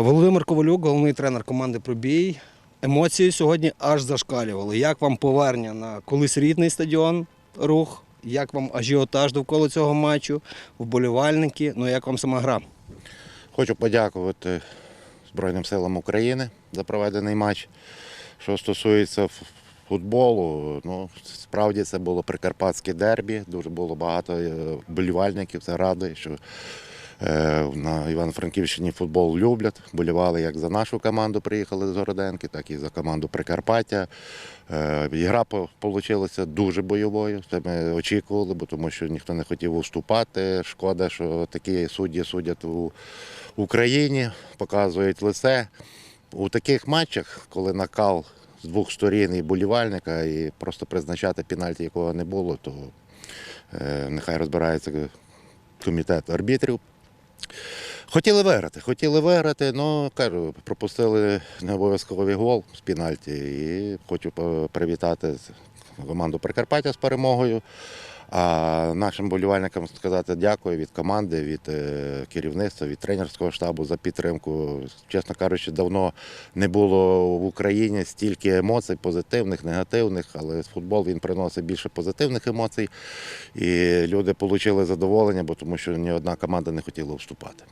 Володимир Ковалюк, головний тренер команди Пробій. Емоції сьогодні аж зашкалювали. Як вам повернення на колись рідний стадіон рух? Як вам ажіотаж довкола цього матчу, вболівальники? Ну як вам сама гра? Хочу подякувати Збройним силам України за проведений матч. Що стосується футболу, ну справді це було прикарпатське дербі. Дуже було багато е, вболівальників. Це радує, що на Івано-Франківщині футбол люблять. Болівали як за нашу команду, приїхали з Городенки, так і за команду Прикарпаття. Е, Ігра вийшла дуже бойовою. Це ми очікували, бо тому що ніхто не хотів уступати. Шкода, що такі судді судять у Україні, показують лице. У таких матчах, коли накал з двох сторін і болівальника, і просто призначати пенальті, якого не було, то е, нехай розбирається комітет арбітрів. Хотіли виграти, хотіли виграти, але кажу, пропустили необов'язковий гол з пенальті. І хочу привітати команду Прикарпаття з перемогою. А нашим болівальникам сказати дякую від команди, від е, керівництва, від тренерського штабу за підтримку. Чесно кажучи, давно не було в Україні стільки емоцій, позитивних, негативних, але футбол він приносить більше позитивних емоцій. І люди отримали задоволення, бо тому що ні одна команда не хотіла вступати.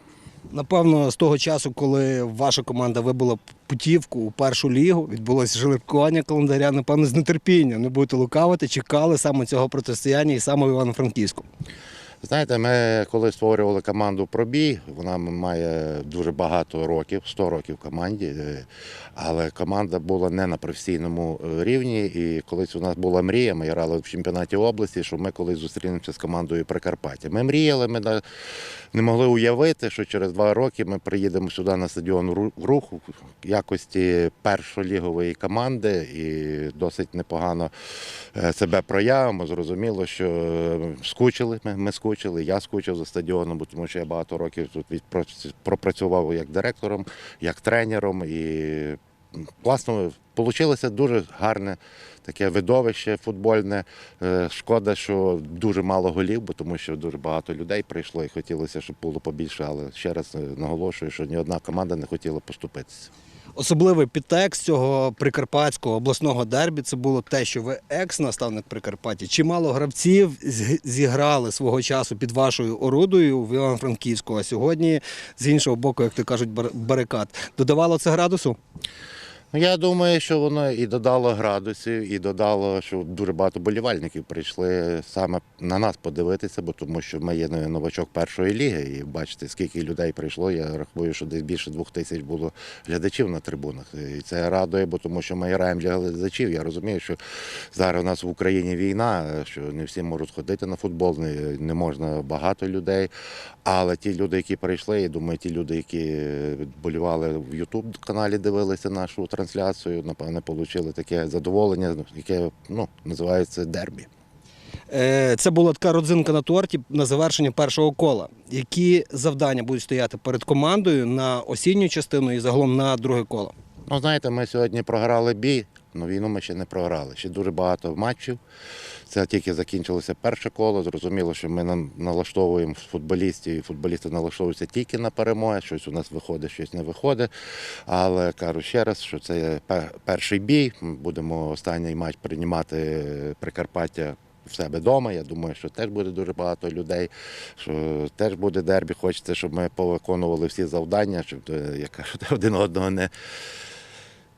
Напевно, з того часу, коли ваша команда вибила путівку у першу лігу, відбулося жеребкування календаря, напевно, з нетерпінням. Не будете лукавити, чекали саме цього протистояння і саме в Івано-Франківську. Знаєте, ми коли створювали команду Пробій, вона має дуже багато років, 100 років команді, е, але команда була не на професійному е, рівні. І колись у нас була мрія, ми грали в чемпіонаті області, що ми колись зустрінемося з командою Прикарпаття. Ми мріяли, ми не могли уявити, що через два роки ми приїдемо сюди на стадіон «Ру- рух в якості першолігової команди і досить непогано е, себе проявимо. Зрозуміло, що скучили ми, ми скучили, я скучив за стадіоном, бо тому що я багато років тут пропрацював як директором, як тренером. І класно вийшло дуже гарне таке видовище футбольне. Е, Шкода, що дуже мало голів, бо тому що дуже багато людей прийшло і хотілося, щоб було побільше. Але ще раз е, наголошую, що ні одна команда не хотіла поступитися. Особливий підтекст цього прикарпатського обласного дербі це було те, що ви екс-наставник Прикарпаття. Чимало гравців зіграли свого часу під вашою орудою в Івано-Франківську, а сьогодні з іншого боку, як то кажуть, бар- барикад. Додавало це градусу? Ну, я думаю, що воно і додало градусів, і додало, що дуже багато болівальників прийшли саме на нас подивитися, бо тому що ми є новачок першої ліги, і бачите, скільки людей прийшло. Я рахую, що десь більше двох тисяч було глядачів на трибунах. І це радує, бо тому що ми граємо для глядачів. Я розумію, що зараз у нас в Україні війна, що не всі можуть ходити на футбол, не, не можна багато людей. Але ті люди, які прийшли, я думаю, ті люди, які болівали в Ютуб каналі, дивилися нашу трансляцію, напевне, отримали таке задоволення, яке ну, називається дербі. Е, Це була така родзинка на торті на завершення першого кола. Які завдання будуть стояти перед командою на осінню частину і загалом на друге коло? Ну, знаєте, ми сьогодні програли бій, але війну ми ще не програли. Ще дуже багато матчів. Це тільки закінчилося перше коло. Зрозуміло, що ми налаштовуємо футболістів, і футболісти налаштовуються тільки на перемоги. Щось у нас виходить, щось не виходить. Але кажу ще раз, що це перший бій. Ми будемо останній матч приймати Прикарпаття. В себе вдома. Я думаю, що теж буде дуже багато людей, що теж буде дербі. Хочеться, щоб ми повиконували всі завдання, щоб е, як кажуть, один одного не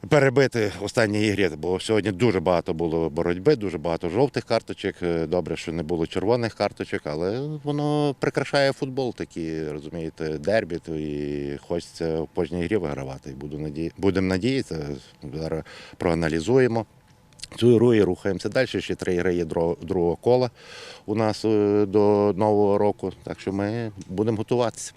перебити в останній ігрі, бо сьогодні дуже багато було боротьби, дуже багато жовтих карточок. Е, Добре, що не було червоних карточок, але воно прикрашає футбол, такі, розумієте, дербі, то і хочеться в кожній грі вигравати. Буду наді... будемо надіятися, зараз проаналізуємо. Цю ігру і рухаємося далі. Ще три ігри є другого кола у нас е, до нового року. Так що ми будемо готуватися.